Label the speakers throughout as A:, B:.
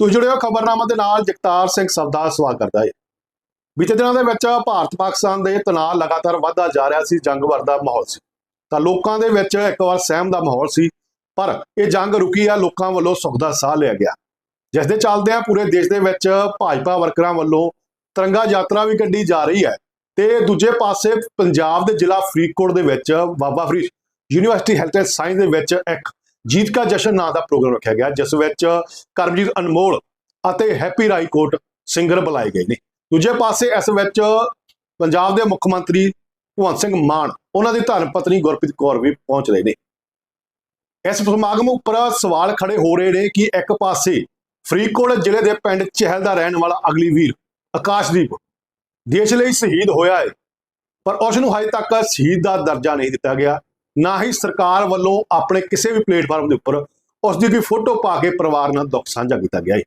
A: ਤੁਸੀਂ ਜੁੜੇ ਹੋ ਖਬਰਨਾਮਾ ਦੇ ਨਾਲ ਜਗਤਾਰ ਸਿੰਘ ਸਬਦਾ ਦਾ ਕਰਦਾ ਹੈ। ਬੀਤੇ ਦਿਨਾਂ ਦੇ ਵਿੱਚ ਭਾਰਤ ਪਾਕਿਸਤਾਨ ਦੇ ਤਣਾਅ ਲਗਾਤਾਰ ਵਧਦਾ ਜਾ ਰਿਹਾ ਸੀ, ਜੰਗ ਵਰਦਾ ਮਾਹੌਲ ਸੀ। ਤਾਂ ਲੋਕਾਂ ਦੇ ਵਿੱਚ ਇੱਕ ਵਾਰ ਸਹਿਮ ਦਾ ਮਾਹੌਲ ਸੀ, ਪਰ ਇਹ ਜੰਗ ਰੁਕੀ ਆ, ਲੋਕਾਂ ਵੱਲੋਂ ਸੁੱਖ ਦਾ ਸਾਹ ਲਿਆ ਗਿਆ। ਜਿਸ ਦੇ ਚੱਲਦਿਆਂ ਪੂਰੇ ਦੇਸ਼ ਦੇ ਵਿੱਚ ਭਾਜਪਾ ਵਰਕਰਾਂ ਵੱਲੋਂ ਤਿਰੰਗਾ ਯਾਤਰਾ ਵੀ ਕੱਢੀ ਜਾ ਰਹੀ ਹੈ ਤੇ ਦੂਜੇ ਪਾਸੇ ਪੰਜਾਬ ਦੇ ਜ਼ਿਲ੍ਹਾ ਫਰੀਦਕੋਟ ਦੇ ਵਿੱਚ Baba Farid university health and science ਦੇ ਵਿੱਚ ਇੱਕ ਜੀਤ ਕਾ ਜਸ਼ਨ ਨਾਂ ਦਾ ਪ੍ਰੋਗਰਾਮ ਰੱਖਿਆ ਗਿਆ, ਜਿਸ ਵਿੱਚ ਕਰਮਜੀਤ ਅਨਮੋਲ ਅਤੇ ਹੈਪੀ ਰਾਈਕੋਟ ਸਿੰਗਰ ਬੁਲਾਏ ਗਏ ਨੇ। ਦੂਜੇ ਪਾਸੇ ਇਸ ਵਿੱਚ ਪੰਜਾਬ ਦੇ ਮੁੱਖ ਮੰਤਰੀ ਭਗਵੰਤ ਸਿੰਘ ਮਾਨ, ਉਹਨਾਂ ਦੀ ਧਰਮ ਪਤਨੀ ਗੁਰਪ੍ਰੀਤ ਕੌਰ ਵੀ ਪਹੁੰਚ ਰਹੇ ਨੇ। ਇਸ ਸਮਾਗਮ ਉੱਪਰ ਸਵਾਲ ਖੜੇ ਹੋ ਰਹੇ ਨੇ ਕਿ ਇੱਕ ਪਾਸੇ ਫਰੀਦਕੋਟ ਜ਼ਿਲ੍ਹੇ ਦੇ ਪਿੰਡ ਚਹਿਲ ਦਾ ਰਹਿਣ ਵਾਲਾ ਅਗਲੀ ਵੀਰ ਆਕਾਸ਼ਦੀਪ ਦੇਸ਼ ਲਈ ਸ਼ਹੀਦ ਹੋਇਆ ਹੈ, ਪਰ ਉਸ ਨੂੰ ਹਜੇ ਤੱਕ ਸ਼ਹੀਦ ਦਾ ਦਰਜਾ ਨਹੀਂ ਦਿੱਤਾ ਗਿਆ। ਨਾ ਹੀ ਸਰਕਾਰ ਵੱਲੋਂ ਆਪਣੇ ਕਿਸੇ ਵੀ ਪਲੇਟਫਾਰਮ ਦੇ ਉੱਪਰ ਉਸ ਦੀ ਕੋਈ ਫੋਟੋ ਪਾ ਕੇ ਪਰਿਵਾਰ ਨਾਲ ਦੁੱਖ ਸਾਂਝਾ ਕੀਤਾ ਗਿਆ ਹੈ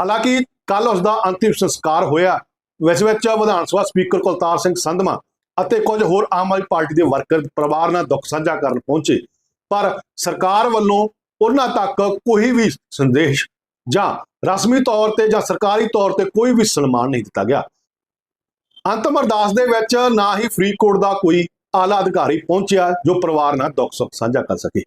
A: ਹਾਲਾਂਕਿ ਕੱਲ ਉਸ ਦਾ ਅੰਤਿਮ ਸੰਸਕਾਰ ਹੋਇਆ। ਵਿੱਚ ਵਿੱਚ ਵਿਧਾਨ ਸਭਾ ਸਪੀਕਰ ਕੁਲਤਾਰ ਸਿੰਘ ਸੰਧਮਾ ਅਤੇ ਕੁਝ ਹੋਰ ਆਮ ਆਦਮੀ ਪਾਰਟੀ ਦੇ ਵਰਕਰ ਪਰਿਵਾਰ ਨਾਲ ਦੁੱਖ ਸਾਂਝਾ ਕਰਨ ਪਹੁੰਚੇ। ਪਰ ਸਰਕਾਰ ਵੱਲੋਂ ਉਹਨਾਂ ਤੱਕ ਕੋਈ ਵੀ ਸੰਦੇਸ਼ ਜਾਂ ਰਸਮੀ ਤੌਰ ਤੇ ਜਾਂ ਸਰਕਾਰੀ ਤੌਰ ਤੇ ਕੋਈ ਵੀ ਸਨਮਾਨ ਨਹੀਂ ਦਿੱਤਾ ਗਿਆ। ਅੰਤਮ ਅਰਦਾਸ ਦੇ ਵਿੱਚ ਨਾ ਹੀ ਫਰੀਦਕੋਟ ਦਾ ਕੋਈ ਆਲਾ ਅਧਿਕਾਰੀ ਪਹੁੰਚਿਆ ਜੋ ਪਰਿਵਾਰ ਨਾਲ ਦੁੱਖ ਸੁੱਖ ਸਾਂਝਾ ਕਰ ਸਕੇ।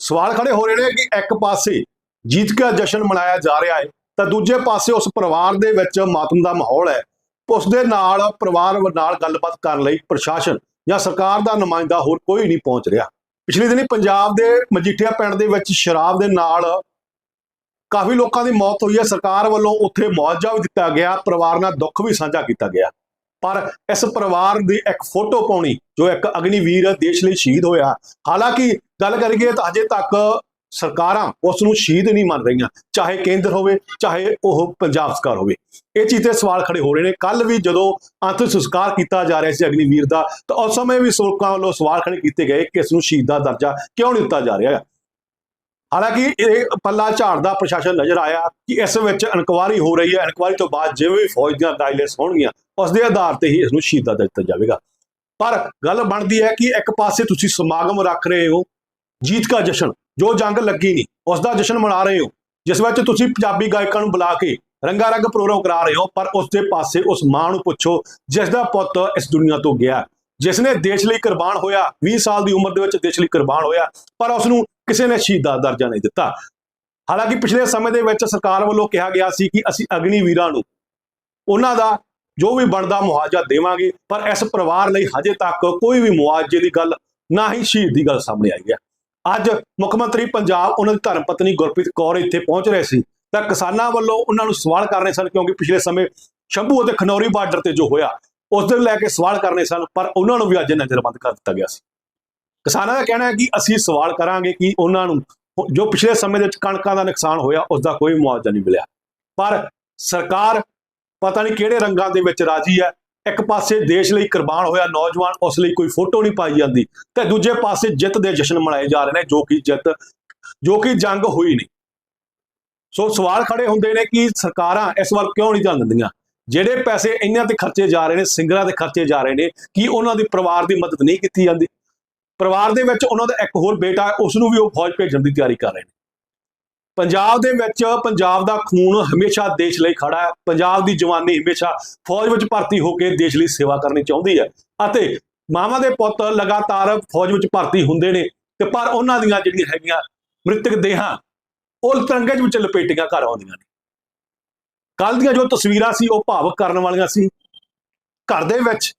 A: ਸਵਾਲ ਖੜੇ ਹੋ ਰਹੇ ਨੇ ਕਿ ਇੱਕ ਪਾਸੇ ਜੀਤ ਦਾ ਜਸ਼ਨ ਮਨਾਇਆ ਜਾ ਰਿਹਾ ਹੈ, ਤਾਂ ਦੂਜੇ ਪਾਸੇ ਉਸ ਪਰਿਵਾਰ ਦੇ ਵਿੱਚ ਮਾਤਮ ਦਾ ਮਾਹੌਲ ਹੈ। ਉਸ ਦੇ ਨਾਲ ਪਰਿਵਾਰ ਨਾਲ ਗੱਲਬਾਤ ਕਰਨ ਲਈ ਪ੍ਰਸ਼ਾਸਨ ਜਾਂ ਸਰਕਾਰ ਦਾ ਨੁਮਾਇੰਦਾ ਹੋਰ ਕੋਈ ਨਹੀਂ ਪਹੁੰਚ ਰਿਹਾ। ਪਿਛਲੇ ਦਿਨੀ ਪੰਜਾਬ ਦੇ ਮਜੀਠੀਆ ਪਿੰਡ ਦੇ ਵਿੱਚ ਸ਼ਰਾਬ ਦੇ ਨਾਲ ਕਾਫੀ ਲੋਕਾਂ ਦੀ ਮੌਤ ਹੋਈ ਹੈ। ਸਰਕਾਰ ਵੱਲੋਂ ਉੱਥੇ ਮੁਆਵਜ਼ਾ ਵੀ ਦਿੱਤਾ ਗਿਆ, ਪਰਿਵਾਰ ਨਾਲ ਦੁੱਖ ਵੀ ਸਾਂਝਾ ਕੀਤਾ ਗਿਆ। ਪਰ ਇਸ ਪਰਿਵਾਰ ਦੀ ਇੱਕ ਫੋਟੋ ਪਾਉਣੀ, ਜੋ ਇੱਕ ਅਗਨੀਵੀਰ ਦੇਸ਼ ਲਈ ਸ਼ਹੀਦ ਹੋਇਆ। ਹਾਲਾਂਕਿ ਗੱਲ ਕਰੀਏ ਤਾਂ ਅਜੇ ਤੱਕ ਸਰਕਾਰਾਂ ਉਸ ਨੂੰ ਸ਼ਹੀਦ ਨਹੀਂ ਮੰਨ ਰਹੀਆਂ। ਚਾਹੇ ਕੇਂਦਰ ਹੋਵੇ, ਚਾਹੇ ਉਹ ਪੰਜਾਬ ਸਰਕਾਰ ਹੋਵੇ। ਇਹ ਚੀਜ਼ ਤੇ ਸਵਾਲ ਖੜੇ ਹੋ ਰਹੇ ਨੇ। ਕੱਲ ਵੀ ਜਦੋਂ ਅੰਤ ਸੰਸਕਾਰ ਕੀਤਾ ਜਾ ਰਿਹਾ ਸੀ ਅਗਨੀਵੀਰ ਦਾ, ਤਾਂ ਉਸ ਸਮੇਂ ਵੀ ਲੋਕਾਂ ਵੱਲੋਂ ਸਵਾਲ ਖੜੇ ਕੀਤੇ ਗਏ ਕਿ ਇਸ ਨੂੰ ਸ਼ਹੀਦ ਦਾ ਦਰਜਾ ਕਿਉਂ ਨਹੀਂ ਦਿੱਤਾ ਜਾ ਰਿਹਾ ਹੈ। ਹਾਲਾਂਕਿ ਇਹ ਪੱਲਾ ਝਾੜਦਾ ਪ੍ਰਸ਼ਾਸਨ ਨਜ਼ਰ ਆਇਆ ਕਿ ਇਸ ਵਿੱਚ ਇਨਕੁਆਰੀ ਹੋ ਰਹੀ ਹੈ। ਇਨਕੁਆਰੀ ਤੋਂ ਬਾਅਦ ਜਿਵੇਂ ਵੀ ਫੌਜ ਦੀਆਂ ਗਾਈਡਲਾਈਨਸ ਹੋਣਗੀਆਂ ਉਸ ਦੇ ਆਧਾਰ ਤੇ ਹੀ ਇਸ ਨੂੰ ਸ਼ਹੀਦ ਦਾ ਦਿੱਤਾ ਜਾਵੇਗਾ। ਪਰ ਗੱਲ ਬਣਦੀ ਹੈ ਕਿ ਇੱਕ ਪਾਸੇ ਤੁਸੀਂ ਸਮਾਗਮ ਰੱਖ ਰਹੇ ਹੋ, ਜੀਤ ਦਾ ਜਸ਼ਨ, ਜੋ ਜੰਗ ਲੱਗੀ ਨਹੀਂ, ਉਸ ਦਾ ਜਸ਼ਨ ਮਨਾ ਰਹੇ ਹੋ, ਜਿਸ ਵਿੱਚ ਤੁਸੀਂ ਪੰਜਾਬੀ ਗਾਇਕਾਂ ਨੂੰ ਬੁਲਾ ਕੇ ਰੰਗਾ ਰੰਗ ਪ੍ਰੋਗਰਾਮ ਕਰਾ ਰਹੇ ਹੋ, ਪਰ ਉਸ ਦੇ ਪਾਸੇ ਉਸ ਮਾਂ ਨੂੰ ਪੁੱਛੋ, ਜਿਸ ਦਾ ਪੁੱਤ ਇਸ ਦੁਨੀਆ ਤੋਂ ਗਿਆ। ਜਿਸ ਨੇ ਦੇਸ਼ ਲਈ ਕੁਰਬਾਨ ਹੋਇਆ 20 ਸਾਲ ਦੀ ਉਮਰ ਦੇ ਵਿੱਚ ਦੇਸ਼ ਲਈ ਕੁਰਬਾਨ ਹੋਇਆ, ਪਰ ਉਸ ਨੂੰ ਕਿਸੇ ਨੇ ਸ਼ਹੀਦ ਦਾ ਦਰਜਾ ਨਹੀਂ ਦਿੱਤਾ। ਹਾਲਾਂਕਿ ਪਿਛਲੇ ਸਮੇਂ ਦੇ ਵਿੱਚ ਸਰਕਾਰ ਵੱਲੋਂ ਕਿਹਾ ਗਿਆ ਸੀ ਕਿ ਅਸੀਂ ਅਗਨੀ ਵੀਰਾਂ ਨੂੰ, ਉਹਨਾਂ ਦਾ ਜੋ ਵੀ ਬਣਦਾ ਮੁਆਵਜ਼ਾ ਦੇਵਾਂਗੇ, ਪਰ ਇਸ ਪਰਿਵਾਰ ਲਈ ਹਜੇ ਤੱਕ ਕੋਈ ਵੀ ਮੁਆਵਜ਼ੇ ਦੀ ਗੱਲ, ਨਾ ਹੀ ਸ਼ਹੀਦ ਦੀ ਗੱਲ ਸਾਹਮਣੇ ਆਈ ਹੈ। ਅੱਜ ਮੁੱਖ ਮੰਤਰੀ ਪੰਜਾਬ ਉਹਨਾਂ ਦੀ ਧਰਮ ਪਤਨੀ ਗੁਰਪ੍ਰੀਤ ਕੌਰ ਇੱਥੇ ਪਹੁੰਚ ਰਹੇ ਸੀ। ਤਾਂ ਕਿਸਾਨਾਂ ਵੱਲੋਂ ਉਹਨਾਂ ਨੂੰ ਸਵਾਲ ਕਰਨੇ ਸਨ, ਕਿਉਂਕਿ ਪਿਛਲੇ ਸਮੇਂ ਸ਼ੰਭੂ ਅਤੇ ਖਨੌਰੀ ਬਾਰਡਰ ਤੇ ਜੋ ਹੋਇਆ, ਉਸ ਦੇ ਲੈ ਕੇ ਸਵਾਲ ਕਰਨੇ ਸਨ, ਪਰ ਉਹਨਾਂ ਨੂੰ ਵੀ ਅੱਜ ਨਜ਼ਰਬੰਦ ਕਰ ਦਿੱਤਾ ਗਿਆ ਸੀ। ਕਿਸਾਨਾਂ ਦਾ ਕਹਿਣਾ ਹੈ ਕਿ ਅਸੀਂ ਸਵਾਲ ਕਰਾਂਗੇ ਕਿ ਉਹਨਾਂ ਨੂੰ, ਜੋ ਪਿਛਲੇ ਸਮੇਂ ਦੇ ਵਿੱਚ ਕਣਕਾਂ ਦਾ ਨੁਕਸਾਨ ਹੋਇਆ, ਉਸ ਦਾ ਕੋਈ ਮੁਆਵਜ਼ਾ ਨਹੀਂ ਮਿਲਿਆ। ਪਰ ਸਰਕਾਰ ਪਤਾ ਨਹੀਂ ਕਿਹੜੇ ਰੰਗਾਂ ਦੇ ਵਿੱਚ ਰਾਜੀ ਹੈ। ਇੱਕ ਪਾਸੇ ਦੇਸ਼ ਲਈ ਕੁਰਬਾਨ ਹੋਇਆ ਨੌਜਵਾਨ, ਉਸ ਲਈ ਕੋਈ ਫੋਟੋ ਨਹੀਂ ਪਾਈ ਜਾਂਦੀ। ਤੇ ਦੂਜੇ ਪਾਸੇ ਜਿੱਤ ਦੇ ਜਸ਼ਨ ਮਨਾਏ ਜਾ ਰਹੇ ਨੇ, ਜੋ ਕਿ ਜਿੱਤ, ਜੋ ਕਿ ਜੰਗ ਹੋਈ ਨਹੀਂ ਸੋ ਸਵਾਲ ਖੜੇ ਹੁੰਦੇ ਨੇ ਕਿ ਸਰਕਾਰਾਂ ਇਸ ਵੱਲ ਕਿਉਂ ਨਹੀਂ ਧਿਆਨ ਦਿੰਦੀਆਂ? ਜਿਹੜੇ ਪੈਸੇ ਇਹਨਾਂ ਤੇ ਖਰਚੇ ਜਾ ਰਹੇ ਨੇ, ਸਿੰਗਰਾਂ ਤੇ ਖਰਚੇ ਜਾ ਰਹੇ ਨੇ, ਕਿ ਉਹਨਾਂ ਦੀ ਪਰਿਵਾਰ ਦੀ ਮਦਦ ਨਹੀਂ ਕੀਤੀ ਜਾਂਦੀ? ਪਰਿਵਾਰ ਦੇ ਵਿੱਚ ਉਹਨਾਂ ਦਾ ਇੱਕ ਹੋਰ ਬੇਟਾ ਹੈ ਉਸ ਨੂੰ ਵੀ ਉਹ ਫੌਜ ਭੇਜਣ ਦੀ ਤਿਆਰੀ ਕਰ ਰਹੇ ਨੇ। ਪੰਜਾਬ ਦੇ ਵਿੱਚ ਪੰਜਾਬ ਦਾ ਖੂਨ ਹਮੇਸ਼ਾ ਦੇਸ਼ ਲਈ ਖੜਾ ਹੈ। ਪੰਜਾਬ ਦੀ ਜਵਾਨੀ ਹਮੇਸ਼ਾ ਫੌਜ ਵਿੱਚ ਭਰਤੀ ਹੋ ਕੇ ਦੇਸ਼ ਲਈ ਸੇਵਾ ਕਰਨੀ ਚਾਹੁੰਦੀ ਹੈ ਅਤੇ ਮਾਵਾਂ ਦੇ ਪੁੱਤ ਲਗਾਤਾਰ ਫੌਜ ਵਿੱਚ ਭਰਤੀ ਹੁੰਦੇ ਨੇ ਤੇ ਪਰ ਉਹਨਾਂ ਦੀਆਂ ਜਿਹੜੀਆਂ ਹੈਗੀਆਂ ਮ੍ਰਿਤਕ ਦੇਹਾਂ, ਉਹ ਤਿਰੰਗੇ ਦੇ ਵਿੱਚ ਲਪੇਟੀਆਂ ਘਰ ਆਉਂਦੀਆਂ ਨੇ। ਕੱਲ ਦੀਆਂ ਜੋ ਤਸਵੀਰਾਂ ਸੀ, ਉਹ ਭਾਵਕ ਕਰਨ ਵਾਲੀਆਂ ਸੀ। ਘਰ ਦੇ ਵਿੱਚ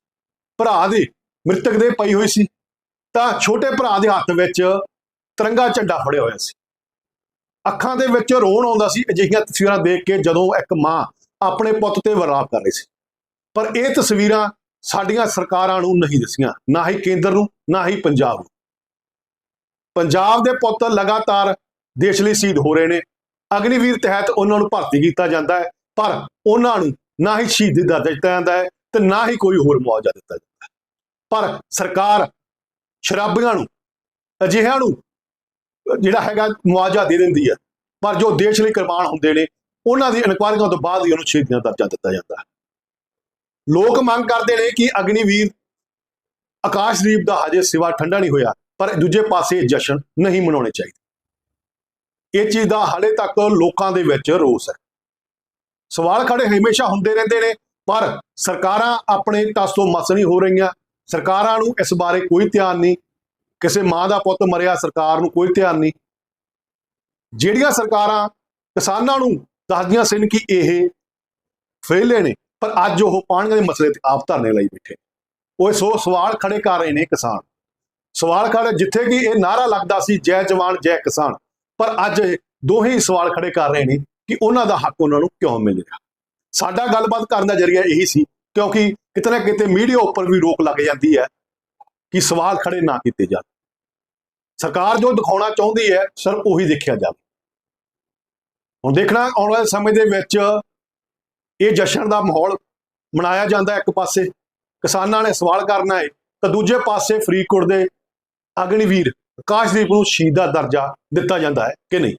A: ਭਰਾ ਦੀ ਮ੍ਰਿਤਕ ਦੇ ਪਈ ਹੋਈ ਸੀ ਤਾਂ ਛੋਟੇ ਭਰਾ ਦੇ ਹੱਥ ਵਿੱਚ ਤਿਰੰਗਾ ਝੰਡਾ ਫੜਿਆ ਹੋਇਆ ਸੀ। ਅੱਖਾਂ ਦੇ ਵਿੱਚ ਰੋਣ ਆਉਂਦਾ ਸੀ, ਅਜਿਹੀਆਂ ਤਸਵੀਰਾਂ ਦੇਖ ਕੇ ਜਦੋਂ ਇੱਕ ਮਾਂ ਆਪਣੇ ਪੁੱਤ ਤੇ ਵਰਾਪ ਕਰ ਰਹੀ ਸੀ। ਪਰ ਇਹ ਤਸਵੀਰਾਂ ਸਾਡੀਆਂ ਸਰਕਾਰਾਂ ਨੂੰ ਨਹੀਂ ਦਿਸੀਆਂ, ਨਾ ਹੀ ਕੇਂਦਰ ਨੂੰ, ਨਾ ਹੀ ਪੰਜਾਬ ਨੂੰ। ਪੰਜਾਬ ਦੇ ਪੁੱਤ ਲਗਾਤਾਰ ਦੇਸ਼ ਲਈ ਸ਼ਹੀਦ ਹੋ ਰਹੇ ਨੇ। ਅਗਨੀਵੀਰ ਤਹਿਤ ਉਹਨਾਂ ਨੂੰ ਭਰਤੀ ਕੀਤਾ ਜਾਂਦਾ ਹੈ, ਪਰ ਉਹਨਾਂ ਨੂੰ ਨਾ ਹੀ ਸ਼ਹੀਦੀ ਦਾ ਦਿੱਤਾ ਜਾਂਦਾ ਹੈ ਤੇ ਨਾ ਹੀ ਕੋਈ ਹੋਰ ਮੁਆਵਜ਼ਾ ਦਿੱਤਾ ਜਾਂਦਾ ਹੈ। ਪਰ ਸਰਕਾਰ ਸ਼ਰਾਬੀਆਂ ਨੂੰ, ਅਜਿਹਿਆਂ ਨੂੰ ਜਿਹੜਾ ਹੈਗਾ ਮੁਆਵਜ਼ਾ ਦੇ ਦਿੰਦੀ ਹੈ ਪਰ ਜੋ ਦੇਸ਼ ਲਈ ਕੁਰਬਾਨ ਹੁੰਦੇ ਨੇ, ਉਹਨਾਂ ਦੀ ਇਨਕੁਆਇਰੀਆਂ ਤੋਂ ਬਾਅਦ ਹੀ ਉਹਨੂੰ ਸ਼ਹੀਦੀਆਂ ਦਾ ਦਰਜਾ ਦਿੱਤਾ ਜਾਂਦਾ। ਹੈ ਲੋਕ ਮੰਗ ਕਰਦੇ ਨੇ ਕਿ ਅਗਨੀਵੀਰ ਆਕਾਸ਼ਦੀਪ ਦਾ ਹਜੇ ਸਿਵਾ ਠੰਡਾ ਨਹੀਂ ਹੋਇਆ, ਪਰ ਦੂਜੇ ਪਾਸੇ ਜਸ਼ਨ ਨਹੀਂ ਮਨਾਉਣੇ ਚਾਹੀਦੇ। ਇਹ ਚੀਜ਼ ਦਾ ਹਾਲੇ ਤੱਕ ਲੋਕਾਂ ਦੇ ਵਿੱਚ ਰੋਸ ਹੈ। ਸਵਾਲ ਖੜੇ ਹਮੇਸ਼ਾ ਹੁੰਦੇ ਰਹਿੰਦੇ ਨੇ, ਪਰ ਸਰਕਾਰਾਂ ਆਪਣੇ ਟਸ ਤੋਂ ਮਸ ਨਹੀਂ ਹੋ ਰਹੀਆਂ। ਸਰਕਾਰਾਂ ਨੂੰ ਇਸ ਬਾਰੇ ਕੋਈ ਧਿਆਨ ਨਹੀਂ ਕਿਸੇ ਮਾਂ ਦਾ ਪੁੱਤ ਮਰਿਆ, ਸਰਕਾਰ ਨੂੰ ਕੋਈ ਧਿਆਨ ਨਹੀਂ। ਜਿਹੜੀਆਂ ਸਰਕਾਰਾਂ ਕਿਸਾਨਾਂ ਨੂੰ ਦੱਸਦੀਆਂ ਸਨ ਕਿ ਇਹ ਫੇਲੇ ਨੇ, ਪਰ ਅੱਜ ਉਹ ਪਾਣੀਆਂ ਦੇ ਮਸਲੇ ਤੇ ਆਪ ਧਰਨੇ ਲਈ ਬੈਠੇ ਉਹ ਸੋ ਸਵਾਲ ਖੜੇ ਕਰ ਰਹੇ ਨੇ ਕਿਸਾਨ। ਸਵਾਲ ਖੜੇ ਜਿੱਥੇ ਕਿ ਇਹ ਨਾਰਾ ਲੱਗਦਾ ਸੀ, ਜੈ ਜਵਾਨ, ਜੈ ਕਿਸਾਨ। ਪਰ ਅੱਜ ਇਹ ਦੋਹੇ ਸਵਾਲ ਖੜੇ ਕਰ ਰਹੇ ਨੇ ਕਿ ਉਹਨਾਂ ਦਾ ਹੱਕ ਉਹਨਾਂ ਨੂੰ ਕਿਉਂ ਮਿਲ ਰਿਹਾ। ਸਾਡਾ ਗੱਲਬਾਤ ਕਰਨ ਦਾ ਜਰੀਆ ਇਹੀ ਸੀ, ਕਿਉਂਕਿ ਕਿਤੇ ਨਾ ਕਿਤੇ ਮੀਡੀਆ ਉੱਪਰ ਵੀ ਰੋਕ ਲੱਗ ਜਾਂਦੀ ਹੈ। ਕਿ ਸਵਾਲ ਖੜੇ ਨਾ ਕੀਤੇ ਜਾਣ। ਸਰਕਾਰ ਜੋ ਦਿਖਾਉਣਾ ਚਾਹੁੰਦੀ ਹੈ ਸਿਰਫ ਉਹੀ ਦੇਖਿਆ ਜਾਵੇ। ਹੁਣ ਦੇਖਣਾ, ਆਉਣ ਵਾਲੇ ਸਮੇਂ ਦੇ ਵਿੱਚ ਇਹ ਜਸ਼ਨ ਦਾ ਮਾਹੌਲ ਮਨਾਇਆ ਜਾਂਦਾ ਇੱਕ ਪਾਸੇ। ਕਿਸਾਨਾਂ ਨੇ ਸਵਾਲ ਕਰਨਾ ਹੈ, ਤਾਂ ਦੂਜੇ ਪਾਸੇ ਫਰੀਦਕੋਟ ਦੇ ਅਗਨੀਵੀਰ ਆਕਾਸ਼ਦੀਪ ਨੂੰ ਸ਼ਹੀਦ ਦਾ ਦਰਜਾ ਦਿੱਤਾ ਜਾਂਦਾ ਹੈ ਕਿ ਨਹੀਂ?